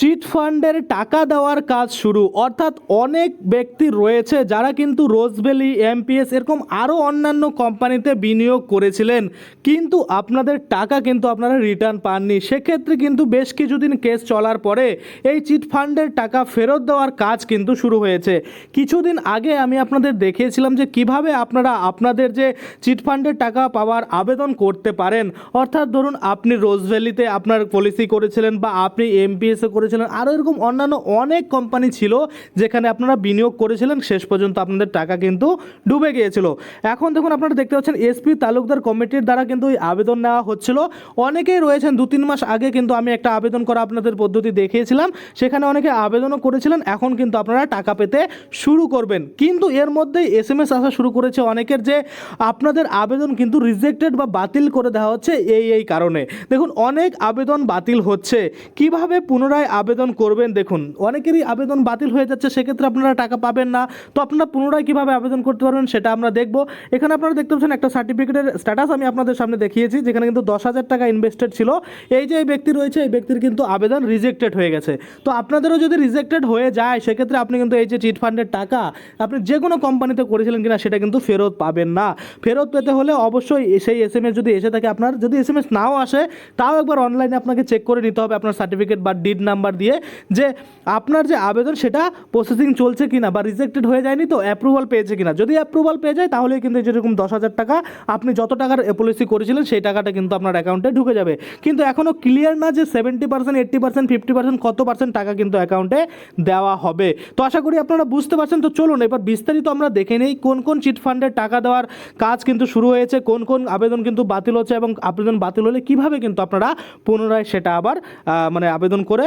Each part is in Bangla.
চিট ফান্ডের টাকা দেওয়ার কাজ শুরু। অর্থাৎ অনেক ব্যক্তি রয়েছে যারা কিন্তু রোজবেলি এমপিএস এরকম আরও অন্যান্য কোম্পানিতে বিনিয়োগ করেছিলেন। কিন্তু আপনাদের টাকা কিন্তু আপনারা রিটার্ন পাননি। সেক্ষেত্রে কিন্তু বেশ কিছুদিন কেস চলার পরে এই চিট ফান্ডের টাকা ফেরত দেওয়ার কাজ কিন্তু শুরু হয়েছে। কিছুদিন আগে আমি আপনাদের দেখিয়েছিলাম যে কীভাবে আপনারা আপনাদের যে চিট ফান্ডের টাকা পাওয়ার আবেদন করতে পারেন। অর্থাৎ ধরুন, আপনি রোজভ্যালিতে আপনার পলিসি করেছিলেন বা আপনি এমপিএসে করেছিলেন আরও এরকম অন্যান্য অনেক কোম্পানি ছিল যেখানে আপনারা বিনিয়োগ করেছিলেন, শেষ পর্যন্ত আপনাদের টাকা কিন্তু ডুবে গিয়েছিল। এখন দেখুন আপনারা দেখতে পাচ্ছেন এসপি তালুকদার কমিটির দ্বারা কিন্তু এই আবেদন নেওয়া হচ্ছিল। অনেকেই রয়েছেন, দু তিন মাস আগে কিন্তু আমি একটা আবেদন করা আপনাদের পদ্ধতি দেখিয়েছিলাম। সেখানে অনেকে আবেদনও করেছিলেন, এখন কিন্তু আপনারা টাকা পেতে শুরু করবেন। কিন্তু এর মধ্যেই এস এম এস আসা শুরু করেছে অনেকের যে আপনাদের আবেদন কিন্তু রিজেক্টেড বা বাতিল করে দেওয়া হচ্ছে এই এই কারণে। দেখুন, অনেক আবেদন বাতিল হচ্ছে। কীভাবে পুনরায় আবেদন করবেন, দেখুন, অনেকেরই আবেদন বাতিল হয়ে যাচ্ছে, সেক্ষেত্রে আপনারা টাকা পাবেন না। তো আপনারা পুনরায় কীভাবে আবেদন করতে পারবেন সেটা আমরা দেখব। এখানে আপনারা দেখতে পাচ্ছেন একটা সার্টিফিকেটের স্ট্যাটাস আমি আপনাদের সামনে দেখিয়েছি, যেখানে কিন্তু দশ হাজার টাকা ইনভেস্টেড ছিল। এই যে এই ব্যক্তি রয়েছে, এই ব্যক্তির কিন্তু আবেদন রিজেক্টেড হয়ে গেছে। তো আপনাদেরও যদি রিজেক্টেড হয়ে যায়, সেক্ষেত্রে আপনি কিন্তু এই যে চিট ফান্ডের টাকা, আপনি যে কোনো কোম্পানিতে করেছিলেন কিনা, সেটা কিন্তু ফেরত পাবেন না। ফেরত পেতে হলে অবশ্যই সেই এস এম এস যদি এসে থাকে আপনার, যদি এস এম এস নাও আসে, তাও একবার অনলাইনে আপনাকে চেক করে নিতে হবে, আপনার সার্টিফিকেট বা ডিড নাম্বার দিয়ে যে আপনার যে আবেদন সেটা প্রসেসিং চলছে কিনা বা রিজেক্টেড হয়ে যায়নি তো অ্যাপ্রুভাল পেয়েছে কিনা। যদি অ্যাপ্রুভাল পেয়ে যায়, তাহলে কিন্তু যেরকম দশ হাজার টাকা আপনি যত টাকার পলিসি করেছিলেন, সেই টাকাটা কিন্তু আপনার অ্যাকাউন্টে ঢুকে যাবে। কিন্তু এখনও ক্লিয়ার না যে seventy percent eighty percent fifty percent কত পার্সেন্ট টাকা কিন্তু অ্যাকাউন্টে দেওয়া হবে। তো আশা করি আপনারা বুঝতে পারছেন। তো চলুন, এবার বিস্তারিত আমরা দেখে নেই কোন কোন চিট ফান্ডের টাকা দেওয়ার কাজ কিন্তু শুরু হয়েছে, কোন কোন আবেদন কিন্তু বাতিল হচ্ছে এবং আবেদন বাতিল হলে কীভাবে কিন্তু আপনারা পুনরায় সেটা আবার মানে আবেদন করে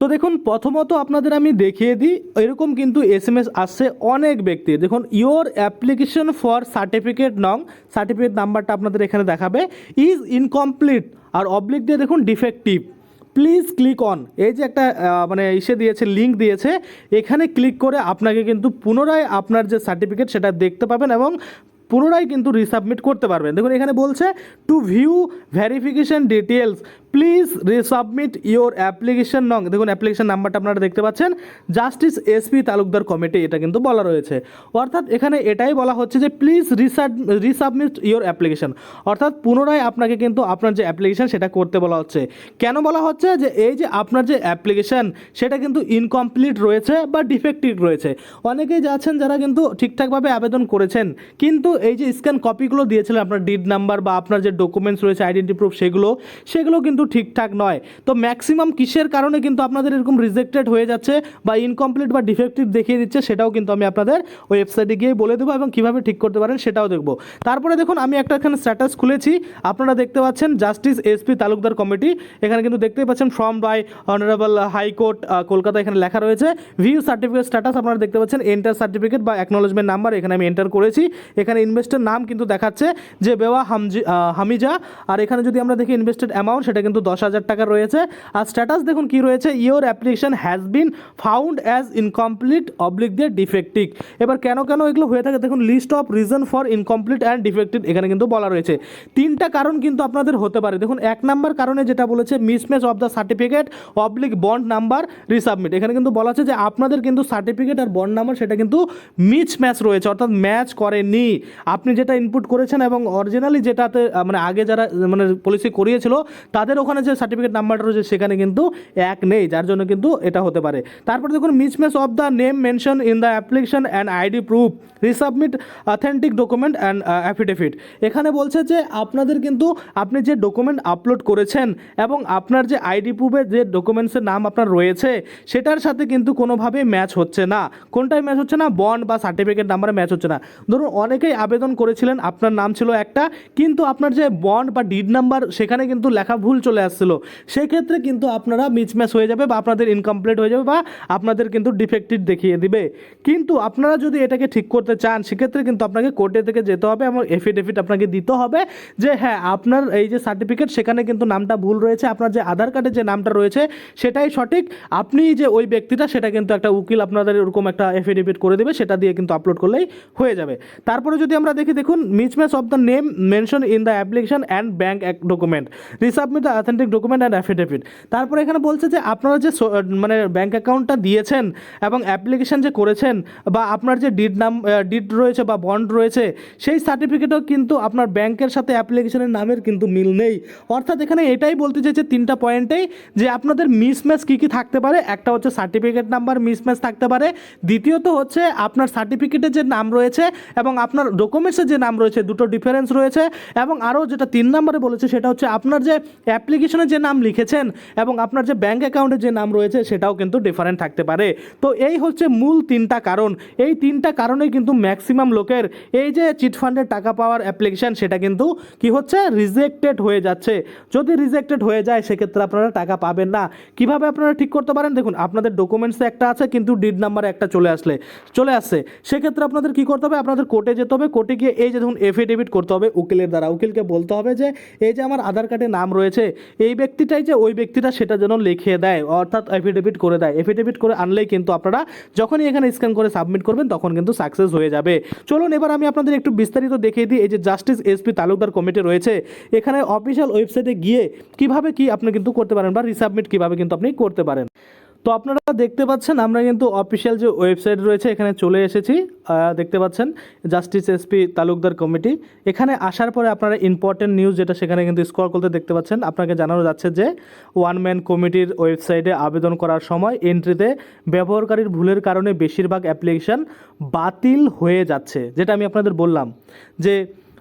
তো দেখুন, প্রথমত আপনাদের আমি দেখিয়ে দিই, এরকম কিন্তু এস এম এস আসছে অনেক ব্যক্তি দেখুন ইওর অ্যাপ্লিকেশন ফর সার্টিফিকেট নং সার্টিফিকেট নাম্বারটা আপনাদের এখানে দেখাবে ইজ ইনকমপ্লিট আর অবলিক দিয়ে দেখুন ডিফেক্টিভ প্লিজ ক্লিক অন এই যে একটা মানে ইসে দিয়েছে লিঙ্ক দিয়েছে, এখানে ক্লিক করে আপনাকে কিন্তু পুনরায় আপনার যে সার্টিফিকেট সেটা দেখতে পাবেন এবং পুনরায় কিন্তু রিসাবমিট করতে পারবেন। দেখুন, এখানে বলছে to view verification details please resubmit your application নং দেখুন অ্যাপ্লিকেশন নাম্বারটা আপনারা দেখতে পাচ্ছেন। জাস্টিস এসপি তালুকদার কমিটি এটা কিন্তু বলা রয়েছে। অর্থাৎ এখানে এটাই বলা হচ্ছে যে please resub resubmit your application অর্থাৎ পুনরায় আপনাকে কিন্তু আপনার যে অ্যাপ্লিকেশন সেটা করতে বলা হচ্ছে। কেন বলা হচ্ছে যে, এই যে আপনার যে অ্যাপ্লিকেশন সেটা কিন্তু ইনকমপ্লিট রয়েছে বা ডিফেক্টিভ রয়েছে। অনেকেই যাচ্ছেন যারা কিন্তু ঠিকঠাকভাবে আবেদন করেছেন, কিন্তু এই যে স্ক্যান কপিগুলো দিয়েছিলেন, আপনার ডিড নাম্বার বা আপনার যে ডকুমেন্টস রয়েছে আইডেন্টি প্রুফ সেগুলো সেগুলো কিন্তু ঠিকঠাক নয়। তো ম্যাক্সিমাম কিসের কারণে কিন্তু আপনাদের এরকম রিজেক্টেড হয়ে যাচ্ছে বা ইনকমপ্লিট বা ডিফেক্টিভ দেখিয়ে দিচ্ছে সেটাও কিন্তু আমি আপনাদের ওয়েবসাইটে গিয়ে বলে দেবো এবং কীভাবে ঠিক করতে পারেন সেটাও দেখব। তারপরে দেখুন, আমি একটা এখানে স্ট্যাটাস খুলেছি। আপনারা দেখতে পাচ্ছেন জাস্টিস এসপি তালুকদার কমিটি এখানে কিন্তু দেখতেই পাচ্ছেন form by honourable high court Kolkata এখানে লেখা রয়েছে। ভিউ সার্টিফিকেট স্ট্যাটাস আপনারা দেখতে পাচ্ছেন এন্টার সার্টিফিকেট বা অ্যাকনোলজমেন্ট নাম্বার এখানে আমি এন্টার করেছি। এখানে ইনভেস্টের নাম কিন্তু দেখাচ্ছে যে বেওয়া হামজি হামিজা। আর এখানে যদি আমরা দেখি ইনভেস্টেড অ্যামাউন্ট সেটা কিন্তু দশ হাজার টাকা রয়েছে। আর স্ট্যাটাস দেখুন কি রয়েছে? Your application has been found as incomplete oblique দিয়ে ডিফেক্টিভ এবার কেন কেন এগুলো হয়ে থাকে? দেখুন list of reason for incomplete and defective এখানে কিন্তু বলা রয়েছে। তিনটা কারণ কিন্তু আপনাদের হতে পারে। দেখুন, এক নাম্বার কারণে যেটা বলেছে mismatch of the certificate oblique bond number resubmit এখানে কিন্তু বলা আছে যে আপনাদের কিন্তু সার্টিফিকেট আর বন্ড নাম্বার সেটা কিন্তু মিস ম্যাচ রয়েছে, অর্থাৎ ম্যাচ করেনি। আপনি যেটা ইনপুট করেছেন এবং অরিজিনালি যেটাতে মানে আগে যারা মানে পলিসি করিয়েছিল, তাদের ওখানে যে সার্টিফিকেট নাম্বারটা রয়েছে, সেখানে কিন্তু এক নেই, যার জন্য কিন্তু এটা হতে পারে। তারপরে দেখুন mismatch of the name mention in the application and ID proof resubmit authentic document and affidavit এখানে বলছে যে আপনাদের কিন্তু আপনি যে ডকুমেন্ট আপলোড করেছেন এবং আপনার যে আইডি প্রুফের যে ডকুমেন্টসের নাম আপনার রয়েছে, সেটার সাথে কিন্তু কোনোভাবেই ম্যাচ হচ্ছে না। কোনটাই ম্যাচ হচ্ছে না? বন্ড বা সার্টিফিকেট নাম্বারে ম্যাচ হচ্ছে না। ধরুন, অনেকেই আবেদন করেছিলেন, আপনার নাম ছিল একটা, কিন্তু আপনার যে বন্ড বা ডিড নাম্বার সেখানে কিন্তু লেখা ভুল চলে আসছিল। সেক্ষেত্রে কিন্তু আপনারা মিসম্যাচ হয়ে যাবে বা আপনাদের ইনকমপ্লিট হয়ে যাবে বা আপনাদের কিন্তু ডিফেক্টিভ দেখিয়ে দিবে। কিন্তু আপনারা যদি এটাকে ঠিক করতে চান, সেক্ষেত্রে কিন্তু আপনাকে কোর্টে থেকে যেতে হবে এবং এফিডেভিট আপনাকে দিতে হবে যে হ্যাঁ আপনার এই যে সার্টিফিকেট সেখানে কিন্তু নামটা ভুল রয়েছে, আপনার যে আধার কার্ডে যে নামটা রয়েছে, সেটাই সঠিক। আপনি যে ওই ব্যক্তিটা, সেটা কিন্তু একটা উকিল আপনাদের এরকম একটা এফিডেভিট করে দেবে, সেটা দিয়ে কিন্তু আপলোড করলেই হয়ে যাবে। তারপরে যদি আমরা দেখি, দেখুন mismatch of the name mention in the application and bank document resubmit the authentic document and affidavit তারপরে এখানে বলছে যে আপনারা যে মানে ব্যাঙ্ক অ্যাকাউন্টটা দিয়েছেন এবং অ্যাপ্লিকেশন যে করেছেন বা আপনার যে ডিড নাম ডিড রয়েছে বা বন্ড রয়েছে, সেই সার্টিফিকেটও কিন্তু আপনার ব্যাংকের সাথে অ্যাপ্লিকেশনের নামের কিন্তু মিল নেই। অর্থাৎ এখানে এটাই বলতে চাইছে তিনটা পয়েন্টেই যে আপনাদের মিসম্যাচ কী কী থাকতে পারে, একটা হচ্ছে সার্টিফিকেট নাম্বার মিসম্যাচ থাকতে পারে, দ্বিতীয়ত হচ্ছে আপনার সার্টিফিকেটের যে নাম রয়েছে এবং আপনার ডকুমেন্টসের যে নাম রয়েছে, দুটো ডিফারেন্স রয়েছে এবং আরও যেটা তিন নম্বরে বলেছে সেটা হচ্ছে আপনার যে অ্যাপ্লিকেশনে যে নাম লিখেছেন এবং আপনার যে ব্যাঙ্ক অ্যাকাউন্টে যে নাম রয়েছে সেটাও কিন্তু ডিফারেন্ট থাকতে পারে। তো এই হচ্ছে মূল তিনটা কারণ। এই তিনটা কারণে কিন্তু ম্যাক্সিমাম লোকের এই যে চিটফান্ডের টাকা পাওয়ার অ্যাপ্লিকেশন সেটা কিন্তু কি হচ্ছে? রিজেক্টেড হয়ে যাচ্ছে। যদি রিজেক্টেড হয়ে যায়, সেক্ষেত্রে আপনারা টাকা পাবেন না। কীভাবে আপনারা ঠিক করতে পারেন? দেখুন, আপনাদের ডকুমেন্টসে একটা আছে, কিন্তু ডিড নাম্বারে একটা চলে আসলে, চলে আসছে। সেক্ষেত্রে আপনাদের কি করতে হবে? আপনাদের কোর্টে যেতে হবে। কোর্টে গিয়ে এই যে দেখুন এফিডেভিট করতে হবে উকিলের দ্বারা। উকিলকে বলতে হবে যে, এই যে আমার আধার কার্ডে নাম রয়েছে এই ব্যক্তিটাই যে ওই ব্যক্তিটা সেটা যেন লিখে দেয়, অর্থাৎ এফিডেভিট করে দেয়। এফিডেভিট করে আনলেই কিন্তু আপনারা যখনই এখানে স্ক্যান করে সাবমিট করবেন, তখন কিন্তু সাকসেস হয়ে যাবে। চলুন এবার আমি আপনাদের একটু বিস্তারিত দেখিয়ে দিই, এই যে জাস্টিস এসপি তালুকদার কমিটি রয়েছে, এখানে অফিসিয়াল ওয়েবসাইটে গিয়ে কীভাবে কি আপনি কিন্তু করতে পারেন বা রিসাবমিট কীভাবে কিন্তু আপনি করতে পারেন। তো আপনারা দেখতে পাচ্ছেন, আমরা কিন্তু অফিসিয়াল যে ওয়েবসাইট রয়েছে, এখানে চলে এসেছি। দেখতে পাচ্ছেন, জাস্টিস এসপি তালুকদার কমিটি। এখানে আসার পরে আপনারা ইম্পর্টেন্ট নিউজ যেটা সেখানে কিন্তু স্কল করতে দেখতে পাচ্ছেন, আপনাকে জানানো যাচ্ছে যে ওয়ান ম্যান কমিটির ওয়েবসাইটে আবেদন করার সময় এন্ট্রিতে ব্যবহারকারীর ভুলের কারণে বেশিরভাগ অ্যাপ্লিকেশন বাতিল হয়ে যাচ্ছে। যেটা আমি আপনাদের বললাম যে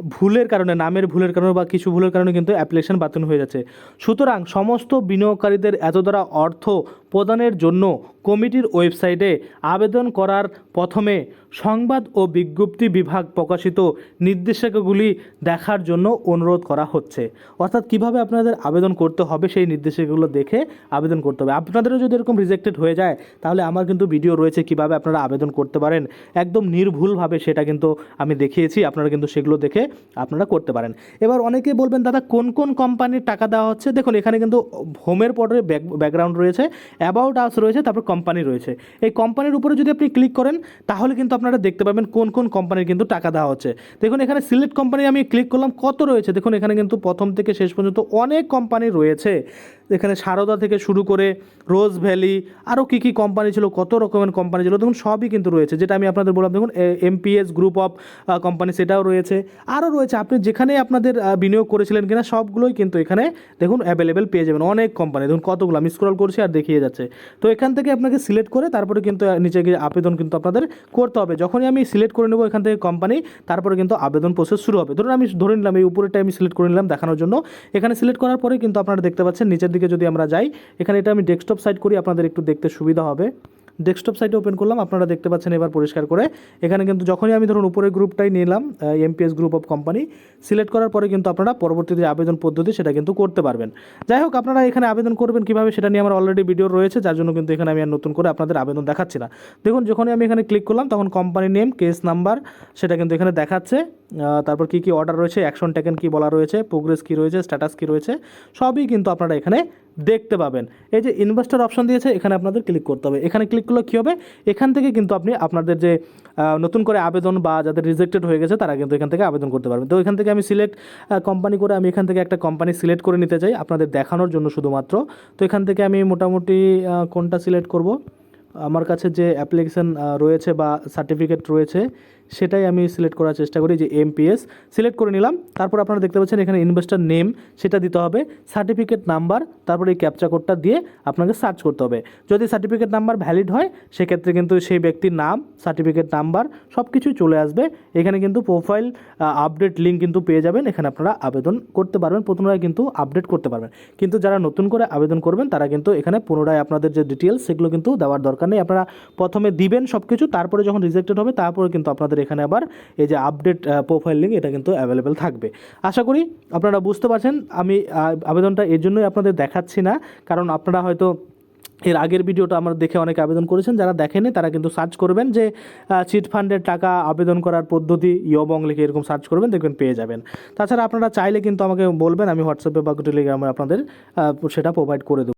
ভুলের কারণে, নামের ভুলের কারণে বা কিছু ভুলের কারণে কিন্তু অ্যাপ্লিকেশন বাতিল হয়ে যাচ্ছে। সুতরাং সমস্ত বিনিয়োগকারীদের এত দ্বারা অর্থ প্রদানের জন্য কমিটির ওয়েবসাইটে আবেদন করার প্রথমে সংবাদ ও বিজ্ঞপ্তি বিভাগ প্রকাশিত নির্দেশিকাগুলি দেখার জন্য অনুরোধ করা হচ্ছে। অর্থাৎ কীভাবে আপনাদের আবেদন করতে হবে সেই নির্দেশিকাগুলো দেখে আবেদন করতে হবে। আপনাদেরও যদি এরকম রিজেক্টেড হয়ে যায়, তাহলে আমার কিন্তু ভিডিও রয়েছে কীভাবে আপনারা আবেদন করতে পারেন। একদম নির্ভুলভাবে সেটা কিন্তু আমি দেখিয়েছি, আপনারা কিন্তু সেগুলো দেখে আপনারা করতে পারেন। এবার অনেকে বলবেন, দাদা, কোন কোন কোম্পানির টাকা দেওয়া হচ্ছে? দেখুন, এখানে কিন্তু হোমের পরে ব্যাকগ্রাউন্ড রয়েছে অ্যাবাউট আস রয়েছে, তারপর কোম্পানি রয়েছে। এই কোম্পানির উপরে যদি আপনি ক্লিক করেন, তাহলে কিন্তু আপনারা দেখতে পাবেন কোন কোন কোম্পানির কিন্তু টাকা দেওয়া হচ্ছে। দেখুন, এখানে সিলেক্ট কোম্পানি আমি ক্লিক করলাম, কত রয়েছে? দেখুন, এখানে কিন্তু প্রথম থেকে শেষ পর্যন্ত অনেক কোম্পানি রয়েছে। এখানে সারদা থেকে শুরু করে রোজ ভ্যালি, আরও কী কী কোম্পানি ছিল, কত রকমের কোম্পানি ছিল, দেখুন সবই কিন্তু রয়েছে। যেটা আমি আপনাদের বললাম, দেখুন এমপিএস গ্রুপ অফ কোম্পানি সেটাও রয়েছে। আরও রয়েছে, আপনি যেখানে আপনাদের বিনিয়োগ করেছিলেন কিনা, সবগুলোই কিন্তু এখানে, দেখুন অ্যাভেলেবেল পেয়ে যাবেন। অনেক কোম্পানি দেখুন কতগুলো, আমি স্ক্রল করছি আর দেখিয়ে যাচ্ছে। তো এখান থেকে আপনাকে সিলেক্ট করে তারপরে কিন্তু নিচে গিয়ে আবেদন কিন্তু আপনাদের করতে হবে। যখনই আমি সিলেক্ট করে নেব এখান থেকে কোম্পানি তারপরে কিন্তু আবেদন প্রসেস শুরু হবে। ধরুন আমি ধরে নিলাম, এই উপরেরটা আমি সিলেক্ট করে নিলাম দেখানোর জন্য। এখানে সিলেক্ট করার পরে কিন্তু আপনারা দেখতে পাচ্ছেন, নিচের যদি আমরা যাই এখানে এটা আমি ডেস্কটপ সাইড করি আপনাদের একটু দেখতে সুবিধা হবে। ডেস্কটপ সাইটে ওপেন করলাম, আপনারা দেখতে পাচ্ছেন এবার পরিষ্কার করে। এখানে কিন্তু যখনই আমি ধরুন উপরের গ্রুপটাই নিলাম MPS group of company select করার পরে কিন্তু আপনারা পরবর্তীতে আবেদন পদ্ধতি সেটা কিন্তু করতে পারবেন। যাই হোক, আপনারা এখানে আবেদন করবেন কীভাবে সেটা নিয়ে আমার অলরেডি ভিডিও রয়েছে, যার জন্য কিন্তু এখানে আমি আর নতুন করে আপনাদের আবেদন দেখাচ্ছি না। দেখুন, যখনই আমি এখানে ক্লিক করলাম, তখন কোম্পানি নেম কেস নাম্বার সেটা কিন্তু এখানে দেখাচ্ছে। তারপর কি কি অর্ডার রয়েছে অ্যাকশন টেকেন কি বলা রয়েছে প্রোগ্রেস কি রয়েছে স্ট্যাটাস কি রয়েছে, সবই কিন্তু আপনারা এখানে দেখতে পাবেন। এই যে ইনভেস্টার অপশন দিয়েছে, এখানে আপনাদের ক্লিক করতে হবে। এখানে ক্লিক করলে কী হবে? এখান থেকে কিন্তু আপনি আপনাদের যে নতুন করে আবেদন বা যাদের রিজেক্টেড হয়ে গেছে, তারা কিন্তু এখান থেকে আবেদন করতে পারবেন। তো এখান থেকে আমি সিলেক্ট কোম্পানি করে আমি এখান থেকে একটা কোম্পানি সিলেক্ট করে নিতে চাই আপনাদের দেখানোর জন্য শুধুমাত্র। তো এখান থেকে আমি মোটামুটি কোনটা সিলেক্ট করব? আমার কাছে যে অ্যাপ্লিকেশান রয়েছে বা সার্টিফিকেট রয়েছে সেটাই আমি সিলেক্ট করার চেষ্টা করি যে এমপিএস সিলেক্ট করে নিলাম। তারপর আপনারা দেখতে পাচ্ছেন এখানে ইনভেস্টার নেম সেটা দিতে হবে সার্টিফিকেট নাম্বার তারপরে এই ক্যাপচা কোডটা দিয়ে আপনাকে সার্চ করতে হবে। যদি সার্টিফিকেট নাম্বার ভ্যালিড হয়, সেক্ষেত্রে কিন্তু সেই ব্যক্তির নাম সার্টিফিকেট নাম্বার সব কিছুই চলে আসবে। এখানে কিন্তু প্রোফাইল আপডেট লিঙ্ক কিন্তু পেয়ে যাবেন। এখানে আপনারা আবেদন করতে পারবেন, পুনরায় কিন্তু আপডেট করতে পারবেন। কিন্তু যারা নতুন করে আবেদন করবেন, তারা কিন্তু এখানে পুনরায় আপনাদের যে ডিটেলস সেগুলো কিন্তু দেওয়ার দরকার নেই। আপনারা প্রথমে দিবেন সব কিছু তারপরে যখন রিজেক্টেড হবে, তারপরে কিন্তু আপনাদের আপনাদের এখানে আবার এই যে আপডেট প্রোফাইল লিঙ্ক এটা কিন্তু অ্যাভেলেবেল থাকবে। আশা করি আপনারা বুঝতে পারছেন, আমি আবেদনটা এর জন্যই আপনাদের দেখাচ্ছি না, কারণ আপনারা হয়তো এর আগের ভিডিওটা আমার দেখে অনেকে আবেদন করেছেন, যারা দেখেনি তারা কিন্তু সার্চ করবেন যে চিট ফান্ডের টাকা আবেদন করার পদ্ধতি, ইয়বং লিখে এরকম সার্চ করবেন, দেখবেন পেয়ে যাবেন। তাছাড়া আপনারা চাইলে কিন্তু আমাকে বলবেন, আমি হোয়াটসঅ্যাপে বা টেলিগ্রামে আপনাদের সেটা প্রোভাইড করে দেবো।